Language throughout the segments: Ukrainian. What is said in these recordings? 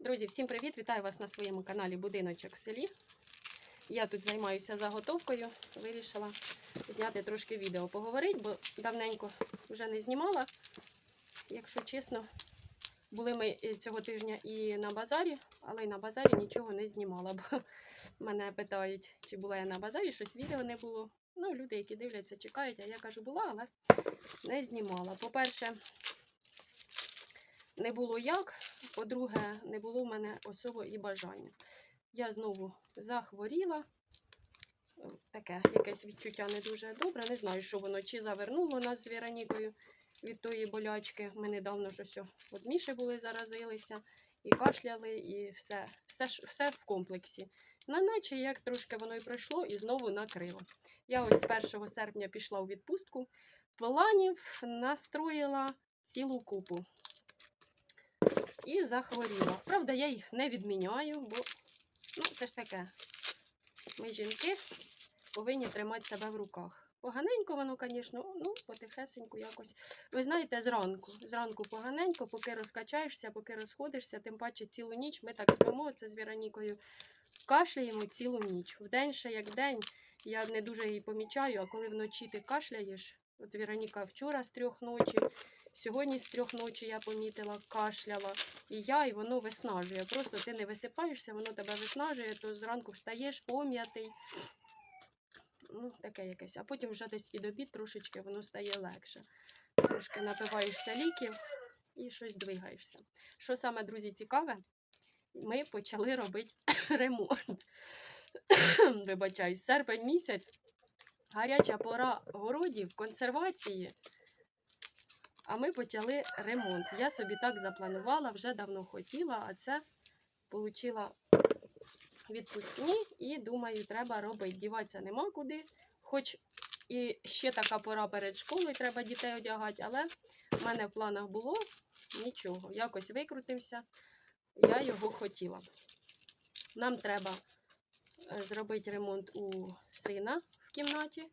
Друзі, всім привіт! Вітаю вас на своєму каналі Будиночок в селі. Я тут займаюся заготовкою. Вирішила зняти трошки відео, поговорити, бо давненько вже не знімала. Якщо чесно, були ми е, цього тижня і на базарі, але й на базарі нічого не знімала, бо мене питають, чи була я на базарі, щось відео не було. Ну, люди, які дивляться, чекають, а я кажу, була, але не знімала. По-перше, не було як. По-друге, не було в мене особо і бажання. Я знову захворіла. Таке якесь відчуття не дуже добре. Не знаю, що воно чи завернуло нас з Віронікою від тої болячки. Ми недавно ж ось міші були, заразилися, і кашляли, і все, все, все в комплексі. На наче як трошки воно і пройшло, і знову накрило. Я ось з 1 серпня пішла у відпустку. Планів настроїла цілу купу і захворіла. Правда, я їх не відміняю, бо ну, це ж таке. Ми жінки повинні тримати себе в руках. Поганенько воно, звісно, ну, потихесеньку якось. Ви знаєте, зранку. Зранку поганенько, поки розкачаєшся, поки розходишся, тим паче цілу ніч. Ми так спимо, це з Віронікою. Кашляємо цілу ніч. Вдень ще як день. Я не дуже її помічаю, а коли вночі ти кашляєш, от Віроніка вчора з трьох ночі, сьогодні з трьох ночі я помітила, кашляла. І я, і воно виснажує. Просто ти не висипаєшся, воно тебе виснажує, то зранку встаєш пом'ятий. Ну, таке якесь. А потім вже десь під обід трошечки воно стає легше. Трошки напиваєшся ліків і щось двигаєшся. Що саме, друзі, цікаве, ми почали робити ремонт. Вибачаюсь, серпень місяць, гаряча пора городів, консервації. А ми почали ремонт. Я собі так запланувала, вже давно хотіла, а це отримала відпускні і думаю, треба робити. Діватися нема куди. Хоч і ще така пора перед школою, треба дітей одягати, але в мене в планах було нічого. Якось викрутився. Я його хотіла. Нам треба е, зробити ремонт у сина в кімнаті,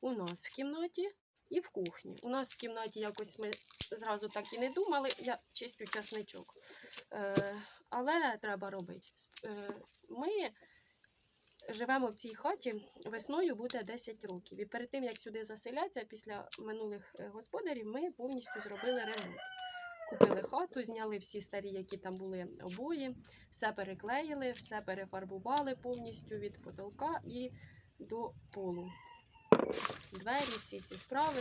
у нас в кімнаті і в кухні. У нас в кімнаті якось ми зразу так і не думали. Я чистю часничок. Е, але треба робити. Е, ми живемо в цій хаті. Весною буде 10 років. І перед тим, як сюди заселятися, після минулих е, господарів, ми повністю зробили ремонт. Купили хату, зняли всі старі, які там були обої, все переклеїли, все перефарбували повністю від потолка і до полу. Двері, всі ці справи.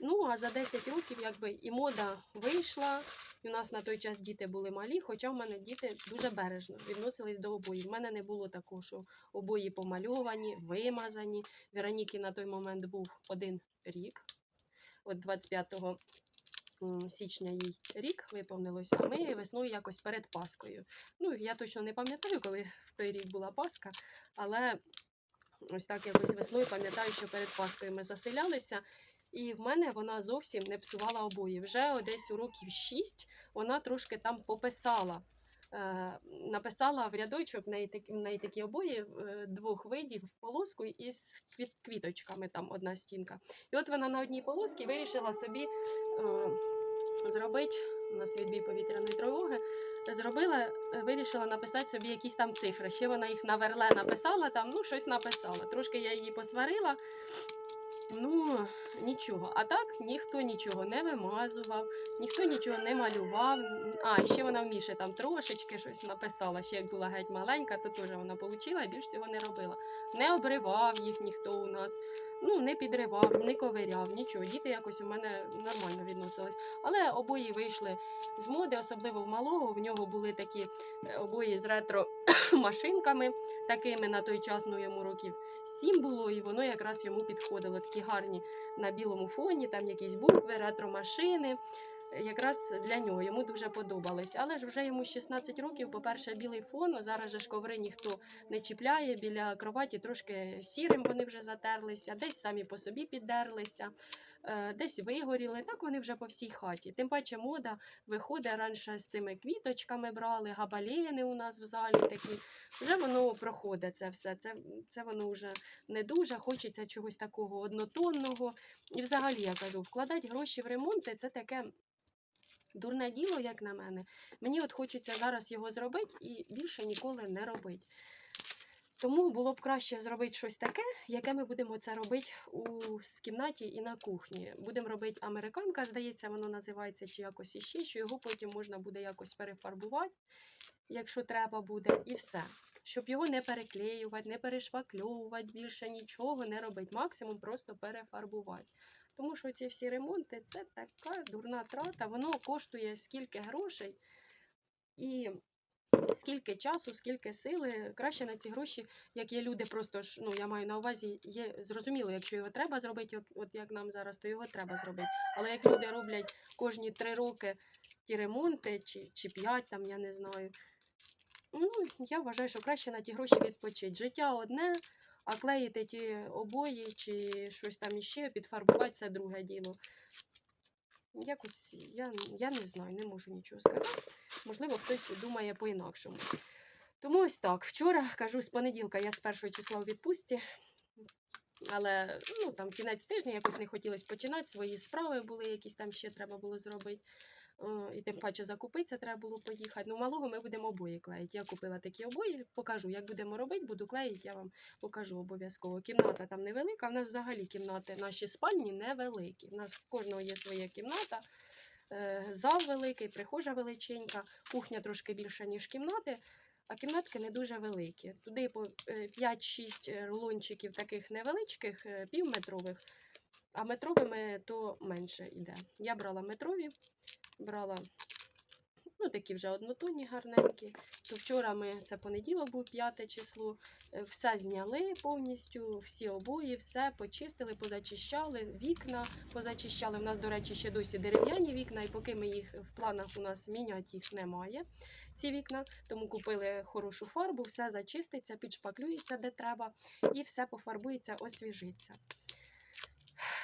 Ну, а за 10 років якби і мода вийшла. І у нас на той час діти були малі, хоча в мене діти дуже бережно відносились до обоїв. У мене не було такого, що обої помальовані, вимазані. Вероніки на той момент був один рік. От 25 січня їй рік виповнилося, а ми весною якось перед Паскою. Ну, я точно не пам'ятаю, коли в той рік була Пасха, але ось так якось весною пам'ятаю, що перед Паскою ми заселялися. І в мене вона зовсім не псувала обої. Вже десь у років 6 вона трошки там пописала. Е, написала в рядочок в неї такі, в обої е, двох видів в полоску із квіточками там одна стінка. І от вона на одній полосці вирішила собі е, зробити у нас відбій повітряної тривоги. Зробила, е, вирішила написати собі якісь там цифри. Ще вона їх на верле написала, там, ну, щось написала. Трошки я її посварила. Ну, нічого. А так ніхто нічого не вимазував, ніхто нічого не малював. А, ще вона в Міші там трошечки щось написала. Ще як була геть маленька, то теж вона отримала і більш цього не робила. Не обривав їх ніхто у нас, ну, не підривав, не ковиряв, нічого. Діти якось у мене нормально відносились. Але обої вийшли з моди, особливо в малого. В нього були такі е, обої з ретро-машинками, такими на той час, ну йому років сім було, і воно якраз йому підходило. Такі гарні на білому фоні, там якісь букви, ретро-машини. Якраз для нього йому дуже подобались. Але ж вже йому 16 років, по-перше, білий фон. Зараз же ж коври ніхто не чіпляє. Біля кроваті трошки сірим вони вже затерлися, десь самі по собі піддерлися, е, десь вигоріли. Так вони вже по всій хаті. Тим паче мода виходить раніше з цими квіточками брали, габаліни у нас в залі такі. Вже воно проходить це все. Це, це воно вже не дуже. Хочеться чогось такого однотонного. І взагалі я кажу, вкладати гроші в ремонти це таке. Дурне діло, як на мене. Мені от хочеться зараз його зробити і більше ніколи не робити. Тому було б краще зробити щось таке, яке ми будемо це робити у кімнаті і на кухні. Будемо робити американка, здається, воно називається чи якось іще, що його потім можна буде якось перефарбувати, якщо треба буде, і все. Щоб його не переклеювати, не перешвакльовувати, більше нічого не робити. Максимум просто перефарбувати. Тому що ці всі ремонти це така дурна трата, воно коштує скільки грошей і скільки часу, скільки сили. Краще на ці гроші, як є люди, просто ж, ну я маю на увазі, є зрозуміло, якщо його треба зробити, от, як нам зараз, то його треба зробити. Але як люди роблять кожні три роки ті ремонти, чи, чи п'ять, там я не знаю. Ну, я вважаю, що краще на ті гроші відпочити. Життя одне, а клеїти ті обої чи щось там іще, підфарбувати це друге діло. Якось я, я не знаю, не можу нічого сказати. Можливо, хтось думає по-інакшому. Тому ось так. Вчора, кажу, з понеділка я з першого числа у відпустці. Але ну, там кінець тижня якось не хотілося починати. Свої справи були, якісь там ще треба було зробити. О, і тим паче закупитися треба було поїхати. Ну, малого ми будемо обої клеїти. Я купила такі обої, покажу, як будемо робити, буду клеїти, я вам покажу обов'язково. Кімната там невелика, в нас взагалі кімнати, наші спальні невеликі. У нас в кожного є своя кімната, е, зал великий, прихожа величенька, кухня трошки більша, ніж кімнати. А кімнатки не дуже великі. Туди по е, 5-6 рулончиків таких невеличких, е, півметрових, а метровими то менше йде. Я брала метрові, брала ну, такі вже однотонні гарненькі. То вчора ми, це понеділок був 5 число, е, все зняли повністю, всі обої, все почистили, позачищали, вікна позачищали. У нас, до речі, ще досі дерев'яні вікна, і поки ми їх в планах у нас міняти їх немає. Ці вікна, тому купили хорошу фарбу, все зачиститься, підшпаклюється де треба, і все пофарбується, освіжиться.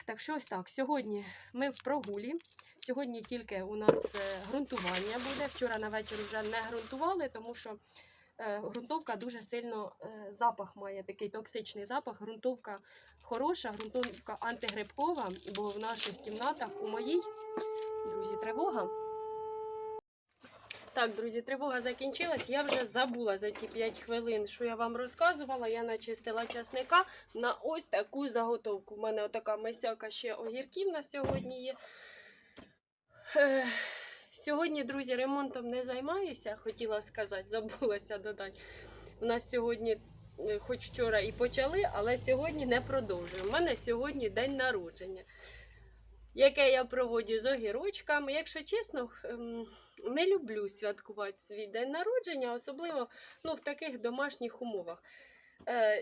Так що ось так. Сьогодні ми в прогулі. Сьогодні тільки у нас е, ґрунтування буде. Вчора на вечір вже не ґрунтували, тому що е, ґрунтовка дуже сильно е, запах має, такий токсичний запах. Ґрунтовка хороша, ґрунтовка антигрибкова, бо в наших кімнатах у моїй, друзі, тривога. Так, друзі, тривога закінчилась. Я вже забула за ті 5 хвилин, що я вам розказувала. Я начистила часника на ось таку заготовку. У мене отака мисяка ще огірків на сьогодні є. Сьогодні, друзі, ремонтом не займаюся, хотіла сказати, забулася додати. У нас сьогодні, е, хоч вчора і почали, але сьогодні не продовжуємо. У мене сьогодні день народження, яке я проводжу з огірочками. Якщо чесно, ем, не люблю святкувати свій день народження, особливо ну, в таких домашніх умовах. Е,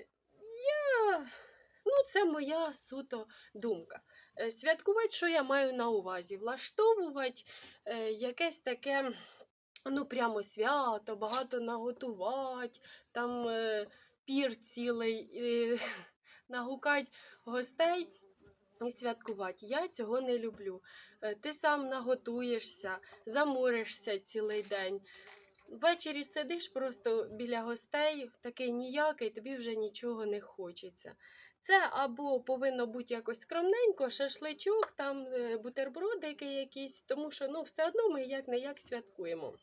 я... Ну, це моя суто думка. Е, Святкувати, що я маю на увазі? Влаштовувати е, якесь таке, ну, прямо свято, багато наготувати, там е, пір цілий, нагукати гостей і святкувати. Я цього не люблю. Ти сам наготуєшся, заморишся цілий день. Ввечері сидиш просто біля гостей, такий ніякий, тобі вже нічого не хочеться. Це або повинно бути якось скромненько, шашличок, там е, бутербродики якісь, тому що ну, все одно ми як не як святкуємо.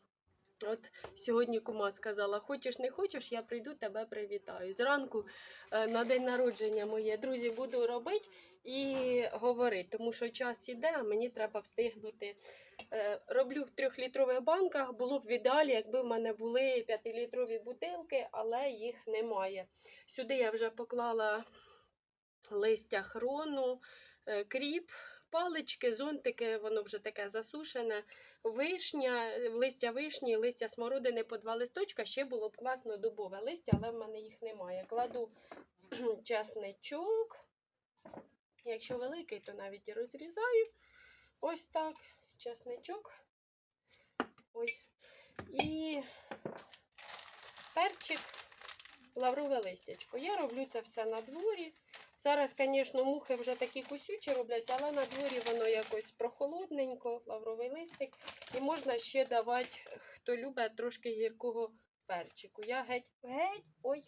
От сьогодні кума сказала: хочеш, не хочеш, я прийду, тебе привітаю. Зранку е, на день народження моє друзі буду робити і говорити, тому що час іде, а мені треба встигнути. Е, Роблю в трьохлітрових банках. Було б в ідеалі, якби в мене були п'ятилітрові бутилки, але їх немає. Сюди я вже поклала листя хрону, е, кріп, палички, зонтики, воно вже таке засушене, вишня, листя вишні, листя смородини по два листочка. Ще було б класно дубове листя, але в мене їх немає. Кладу часничок. Якщо великий, то навіть і розрізаю. Ось так, часничок. Ой. І перчик, лаврове листячко. Я роблю це все на дворі. Зараз, звісно, мухи вже такі кусючі робляться, але на дворі воно якось прохолодненько, лавровий листик. І можна ще давати, хто любить, трошки гіркого перчику. Я геть, геть, ой,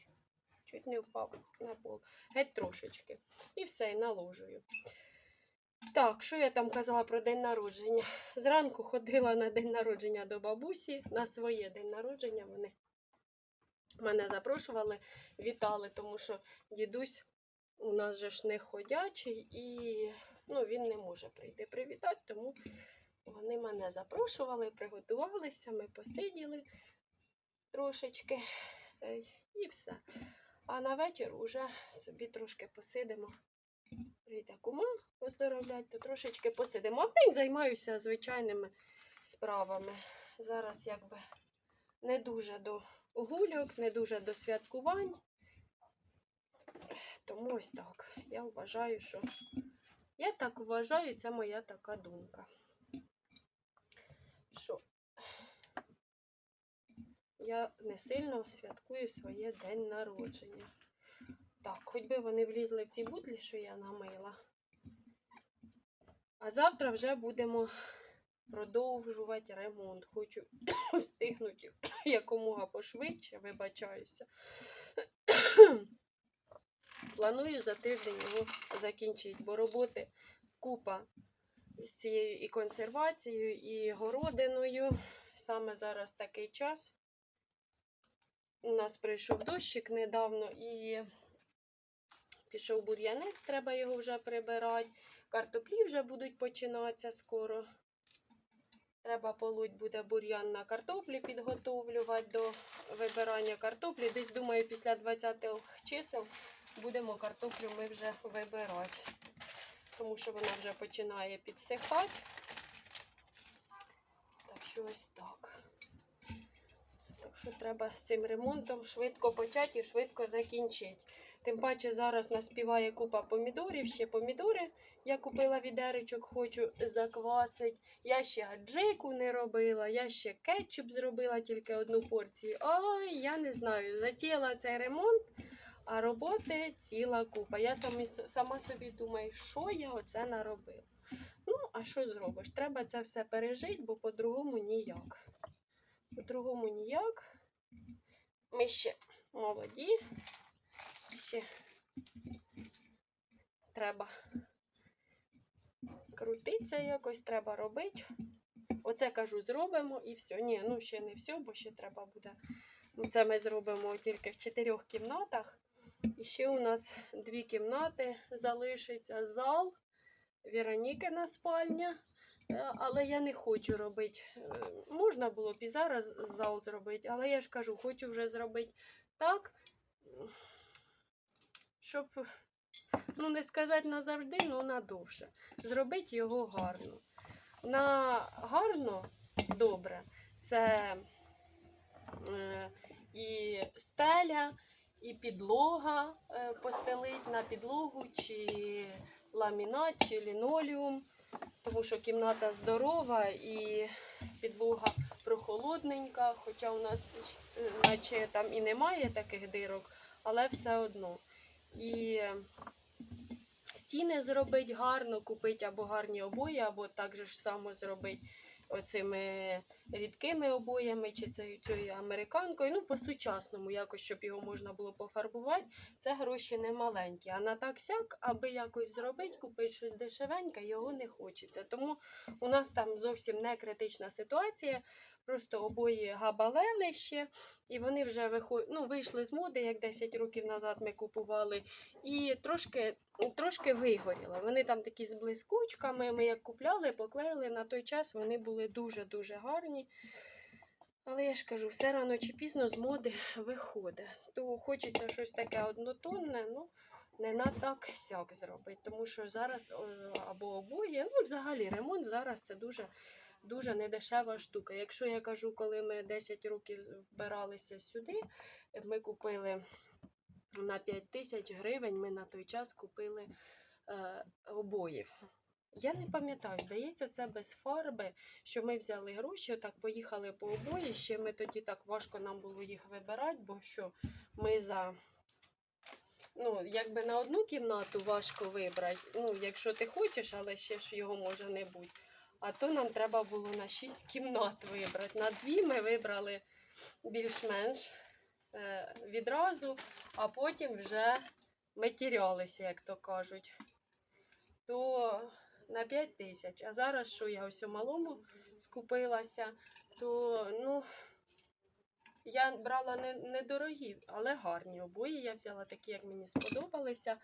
чуть не впав на пол. Геть трошечки. І все, наложую. Так, що я там казала про день народження? Зранку ходила на день народження до бабусі, на своє день народження вони мене запрошували, вітали, тому що дідусь у нас же ж не ходячий і ну, він не може прийти привітати, тому вони мене запрошували, приготувалися, ми посиділи трошечки е, і все. А на вечір уже собі трошки посидимо. Прийде кума поздоровлять, то трошечки посидимо. А в день займаюся звичайними справами. Зараз якби не дуже до гульок, не дуже до святкувань. Тому ось так. Я вважаю, що я так вважаю, це моя така думка. Що я не сильно святкую своє день народження. Так, хоч би вони влізли в ці бутлі, що я намила. А завтра вже будемо продовжувати ремонт. Хочу встигнути якомога пошвидше, вибачаюся. Планую за тиждень його закінчити, бо роботи купа з цією і консервацією, і городиною. Саме зараз такий час. У нас прийшов дощик недавно і пішов бур'яник, треба його вже прибирати. Картоплі вже будуть починатися скоро. Треба полоть буде бур'ян на картоплі, підготовлювати до вибирання картоплі. Десь, думаю, після 20 чисел будемо картоплю ми вже вибирати. Тому що вона вже починає підсихати. Так що ось так. Так що треба з цим ремонтом швидко почати і швидко закінчити. Тим паче зараз наспіває купа помідорів, ще помідори. Я купила відеречок, хочу заквасити. Я ще аджику не робила, я ще кетчуп зробила тільки одну порцію. Ой, я не знаю, затіяла цей ремонт, а роботи ціла купа. Я самі, сама собі думаю, що я оце наробила. Ну, а що зробиш? Треба це все пережити, бо по-другому ніяк. По-другому ніяк. Ми ще молоді. Ще треба крутитися якось, треба робити. Оце кажу, зробимо і все. Ні, ну ще не все, бо ще треба буде. Ну, Це ми зробимо тільки в чотирьох кімнатах. І ще у нас дві кімнати залишиться зал, Веронікина спальня. Е, Але я не хочу робити. Е, Можна було б і зараз зал зробити, але я ж кажу, хочу вже зробити так, щоб, ну не сказати назавжди, ну надовше. Зробити його гарно. На гарно добре це е, і стеля, і підлога е, постелить на підлогу, чи ламінат, чи лінолеум, тому що кімната здорова і підлога прохолодненька, хоча у нас е, наче там і немає таких дирок, але все одно. І стіни зробити гарно, купити або гарні обої, або так же ж само зробити оцими рідкими обоями, чи цією, цією американкою. Ну, по-сучасному, якось, щоб його можна було пофарбувати. Це гроші не маленькі. А на так сяк, аби якось зробити, купити щось дешевеньке, його не хочеться. Тому у нас там зовсім не критична ситуація. Просто обої габалели ще, і вони вже виход... ну, вийшли з моди, як 10 років назад ми купували, і трошки, трошки вигоріли. Вони там такі з блискучками. Ми як купляли, поклеїли на той час, вони були дуже-дуже гарні. Але я ж кажу, все рано чи пізно з моди виходить. То хочеться щось таке однотонне, ну не на так сяк зробити. Тому що зараз або обоє, ну взагалі ремонт зараз це дуже дуже недешева штука. Якщо я кажу, коли ми 10 років вбиралися сюди, ми купили на 5 тисяч гривень, ми на той час купили е, обоїв. Я не пам'ятаю, здається, це без фарби, що ми взяли гроші, отак поїхали по обої. Ще ми тоді так важко нам було їх вибирати, бо що ми за. Ну, якби на одну кімнату важко вибрати. Ну, якщо ти хочеш, але ще ж його може не бути. А то нам треба було на 6 кімнат вибрати. На дві ми вибрали більш-менш е, відразу, а потім вже ми тірялися, як то кажуть. То на 5 тисяч. А зараз, що я ось у малому скупилася, то ну, я брала не, недорогі, але гарні обої. Я взяла такі, як мені сподобалися.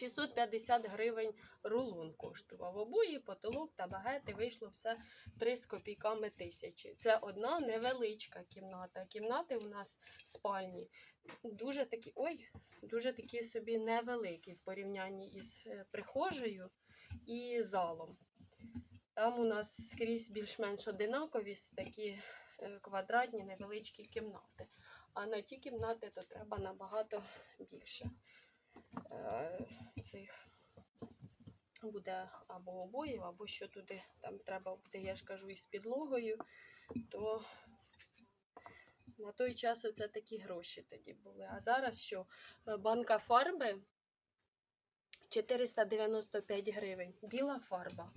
650 гривень рулон коштував. Обої, потолок та багети вийшло все 3 з копійками тисячі. Це одна невеличка кімната. Кімнати у нас спальні дуже такі, ой, дуже такі собі невеликі в порівнянні із е, прихожею і залом. Там у нас скрізь більш-менш одинакові такі е, квадратні невеличкі кімнати. А на ті кімнати то треба набагато більше е, цих буде або обоїв, або що туди там треба буде, я ж кажу, із підлогою, то на той час це такі гроші тоді були. А зараз що? Е, Банка фарби 495 гривень. Біла фарба.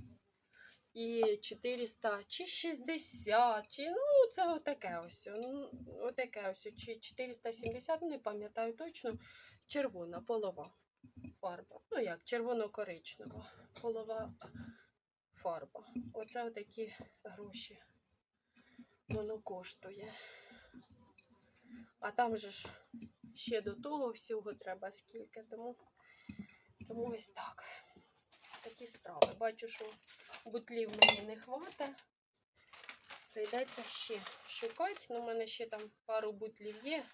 І 400 чи 60, чи ну це отаке ось. Ну, отаке ось, чи 470, не пам'ятаю точно. Червона полова фарба. Ну як, червоно-коричнева полова фарба. Оце отакі гроші. Воно коштує. А там же ж ще до того всього треба скільки, тому, тому ось так. Такі справи. Бачу, що бутлів мені не хватить. Прийдеться ще шукати. Ну, у мене ще там пару бутлів є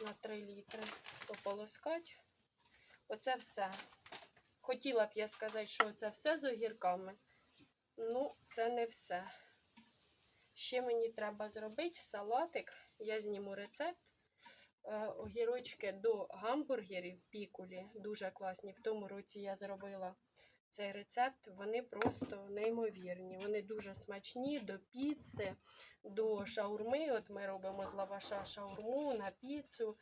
на 3 літри. Пополоскати. Оце все. Хотіла б я сказати, що це все з огірками. Ну, це не все. Ще мені треба зробити салатик. Я зніму рецепт. Е, Огірочки до гамбургерів пікулі дуже класні. В тому році я зробила цей рецепт. Вони просто неймовірні. Вони дуже смачні до піци, до шаурми. От ми робимо з лаваша шаурму на піцу.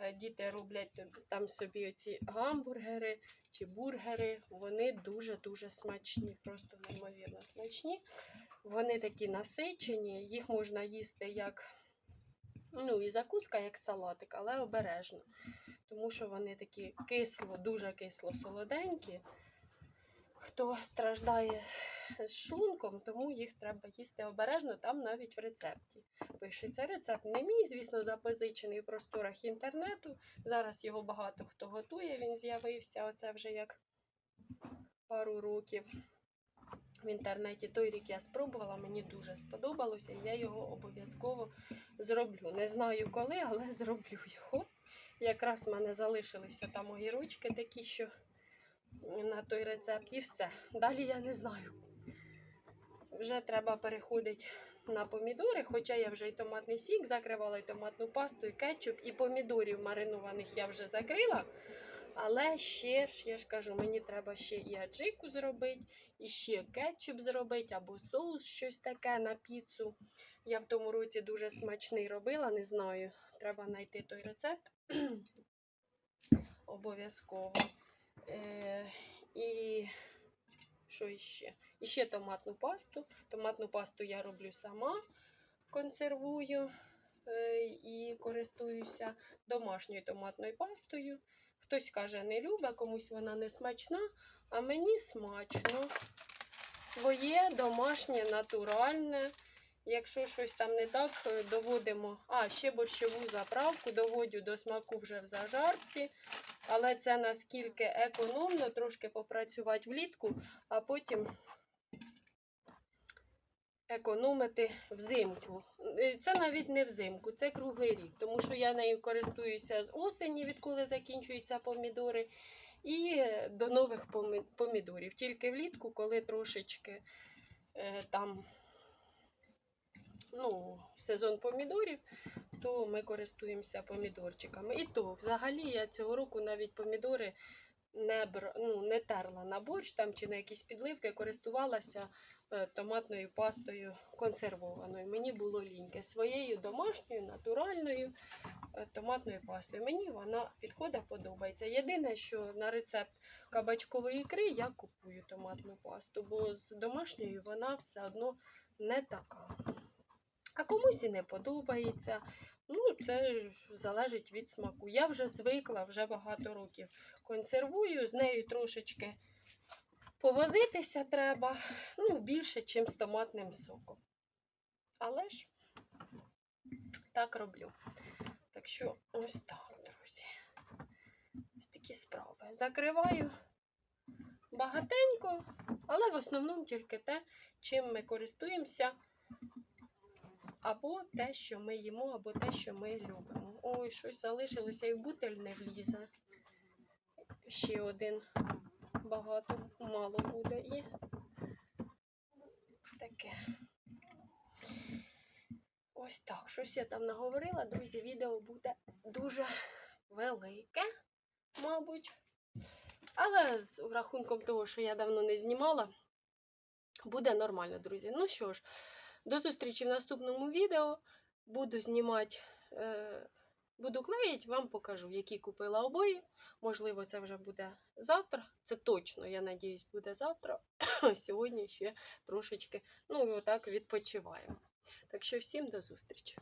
Е, Діти роблять там собі оці гамбургери чи бургери. Вони дуже-дуже смачні, просто неймовірно смачні. Вони такі насичені, їх можна їсти як ну, і закуска, як салатик, але обережно. Тому що вони такі кисло, дуже кисло-солоденькі. Хто страждає з шлунком, тому їх треба їсти обережно, там навіть в рецепті. Пишеться рецепт не мій, звісно, запозичений в просторах інтернету. Зараз його багато хто готує, він з'явився. Оце вже як пару років в інтернеті. Той рік я спробувала, мені дуже сподобалося, і я його обов'язково зроблю. Не знаю коли, але зроблю його. Якраз в мене залишилися там огірочки такі, що на той рецепт, і все. Далі я не знаю. Вже треба переходити на помідори, хоча я вже і томатний сік закривала, і томатну пасту, і кетчуп, і помідорів маринованих я вже закрила. Але ще ж, я ж кажу, мені треба ще і аджику зробити, і ще кетчуп зробити, або соус, щось таке на піцу. Я в тому році дуже смачний робила, не знаю. Треба знайти той рецепт. Обов'язково. Е, що іще? І ще томатну пасту. Томатну пасту я роблю сама, консервую е, і користуюся домашньою томатною пастою. Хтось каже, не любить, комусь вона не смачна, а мені смачно. Своє домашнє, натуральне. Якщо щось там не так, доводимо. А, ще борщову заправку доводю до смаку вже в зажарці. Але це наскільки економно трошки попрацювати влітку, а потім економити взимку. Це навіть не взимку, це круглий рік, тому що я нею користуюся з осені, відколи закінчуються помідори, і до нових помідорів. Тільки влітку, коли трошечки е, там ну, сезон помідорів, то ми користуємося помідорчиками. І то, взагалі, я цього року навіть помідори не, бр... ну, не терла на борщ там, чи на якісь підливки, користувалася е, томатною пастою консервованою. Мені було ліньки своєю домашньою, натуральною е, томатною пастою. Мені вона підходить, подобається. Єдине, що на рецепт кабачкової ікри я купую томатну пасту, бо з домашньою вона все одно не така. А комусь і не подобається. Ну, це залежить від смаку. Я вже звикла вже багато років. Консервую, з нею трошечки повозитися треба. Ну, більше, ніж з томатним соком. Але ж так роблю. Так що ось так, друзі. Ось такі справи. Закриваю багатенько, але в основному тільки те, чим ми користуємося. Або те, що ми їмо, або те, що ми любимо. Ой, щось залишилося і в бутель не влізе. Ще один багато, мало буде і таке. Ось так, щось я там наговорила. Друзі, відео буде дуже велике, мабуть. Але з рахунком того, що я давно не знімала, буде нормально, друзі. Ну що ж, до зустрічі в наступному відео. Буду знімати, е, буду клеїти, вам покажу, які купила обої. Можливо, це вже буде завтра. Це точно, я надіюсь, буде завтра. Сьогодні ще трошечки, ну отак відпочиваємо. Так що всім до зустрічі.